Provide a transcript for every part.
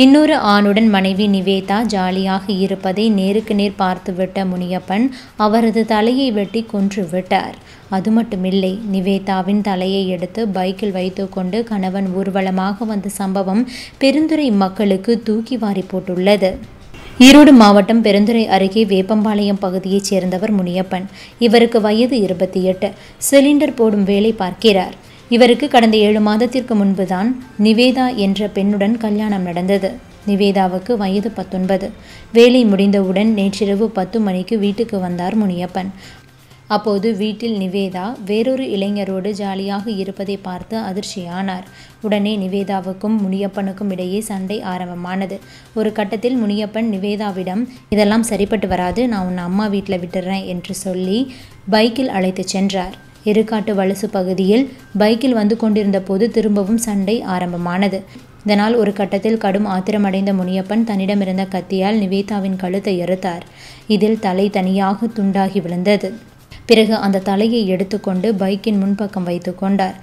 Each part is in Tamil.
இன்னொரு ஆணுடன் மனைவி நிவேதா ஜாலியாக இருப்பதை நேருக்கு நேர் பார்த்துவிட்ட முனியப்பன் அவரது தலையை வெட்டி கொன்று விட்டார். அது மட்டுமில்லை நிவேதாவின் தலையை எடுத்து பைக்கில் வைத்துக்கொண்டு கணவன் ஊர்வலமாக வந்த சம்பவம் பெருந்துறை மக்களுக்கு தூக்கி வாரி போட்டுள்ளது. ஈரோடு மாவட்டம் பெருந்துறை அருகே வேப்பம்பாளையம் பகுதியைச் சேர்ந்தவர் முனியப்பன். இவருக்கு வயது இருபத்தி எட்டு. சிலிண்டர் போடும் வேலை பார்க்கிறார். இவருக்கு கடந்த ஏழு மாதத்திற்கு முன்புதான் நிவேதா என்ற பெண்ணுடன் கல்யாணம் நடந்தது. நிவேதாவுக்கு வயது பத்தொன்பது. வேலை முடிந்தவுடன் நேற்றிரவு பத்து மணிக்கு வீட்டுக்கு வந்தார் முனியப்பன். அப்போது வீட்டில் நிவேதா வேறொரு இளைஞரோடு ஜாலியாக இருப்பதை பார்த்து அதிர்ச்சியானார். உடனே நிவேதாவுக்கும் முனியப்பனுக்கும் இடையே சண்டை ஆரம்பமானது. ஒரு கட்டத்தில் முனியப்பன் நிவேதாவிடம் இதெல்லாம் சரிப்பட்டு வராது. நான் உன்னை அம்மா வீட்டில் விட்டுறேன் என்று சொல்லி பைக்கில் அழைத்துச் சென்றார். எருக்காட்டு வலசு பகுதியில் பைக்கில் வந்து கொண்டிருந்த போது திரும்பவும் சண்டை ஆரம்பமானது. இதனால் ஒரு கட்டத்தில் கடும் ஆத்திரமடைந்த முனியப்பன் தன்னிடமிருந்த கத்தியால் நிவேதாவின் கழுத்தை எறுத்தார் இதில் தலை தனியாக துண்டாகி விழுந்தது. பிறகு அந்த தலையை எடுத்துக்கொண்டு பைக்கின் முன்பக்கம் வைத்து கொண்டார்.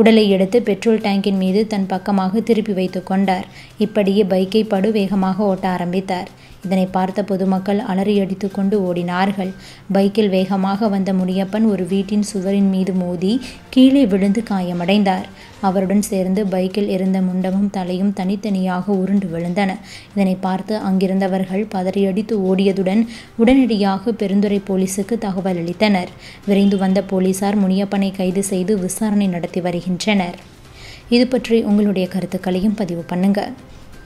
உடலை எடுத்து பெட்ரோல் டேங்கின் மீது தன் பக்கமாக திருப்பி வைத்து கொண்டார். இப்படியே பைக்கை படுவேகமாக ஓட்ட ஆரம்பித்தார். இதனை பார்த்த பொதுமக்கள் அலறியடித்து கொண்டு ஓடினார்கள். பைக்கில் வேகமாக வந்த முனியப்பன் ஒரு வீட்டின் சுவரின் மீது மோதி கீழே விழுந்து காயமடைந்தார். அவருடன் சேர்ந்து பைக்கில் இருந்த முண்டமும் தலையும் தனித்தனியாக உருண்டு விழுந்தன. இதனை பார்த்து அங்கிருந்தவர்கள் பதறியடித்து ஓடியதுடன் உடனடியாக பெருந்துறை போலீசுக்கு தகவல் அளித்தனர். விரைந்து வந்த போலீசார் முனியப்பனை கைது செய்து விசாரணை நடத்தி வருகின்றனர். இது பற்றி உங்களுடைய கருத்துக்களையும் பதிவு பண்ணுங்கள்